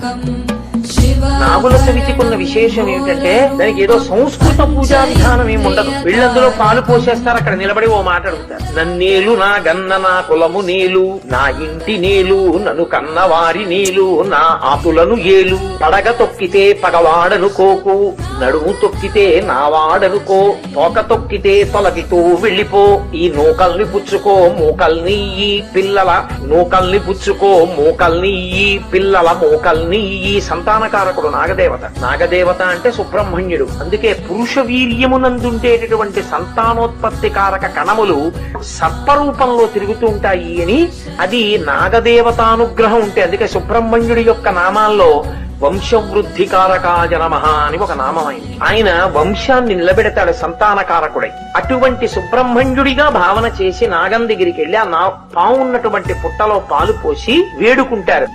कम् నాగుల సవితికున్న విశేషం ఏమిటంటే దానికి ఏదో సంస్కృత పూజా విధానం ఏమి ఉండదు. వీళ్ళందులో పాలు పోసేస్తారు అక్కడ నిలబడి ఓ మాట అడుగుతారు. నన్నేలు నా గన్న నా కులము నీలు నా ఇంటి నీలు నన్ను కన్న వారి నీలు నా ఆకులను ఏలు. పడగ తొక్కితే పగవాడనుకోకు నడుము తొక్కితే నా వాడనుకో తోక తొక్కితే తొలగితూ వెళ్ళిపో. ఈ నూకల్ని పుచ్చుకో మూకల్ని ఈ పిల్లల నూకల్ని పుచ్చుకో మూకల్ని ఈ పిల్లల మూకల్ని ఈ సంతానకారకుడు నాగదేవత. నాగదేవత అంటే సుబ్రహ్మణ్యుడు. అందుకే పురుష వీర్యమునందుండేటటువంటి సంతానోత్పత్తి కారక కణములు సర్పరూపంలో తిరుగుతూ ఉంటాయి అని అది నాగదేవతానుగ్రహం ఉంటే అందుకే సుబ్రహ్మణ్యుడి యొక్క నామాల్లో వంశవృద్ధి కారకాయ అని ఒక నామం అయింది. ఆయన వంశాన్ని నిలబెడతాడు సంతాన కారకుడై అటువంటి సుబ్రహ్మణ్యుడిగా భావన చేసి నాగం దగ్గరికి వెళ్ళి ఆ నా పావున్నటువంటి పుట్టలో పాలు పోసి వేడుకుంటారు.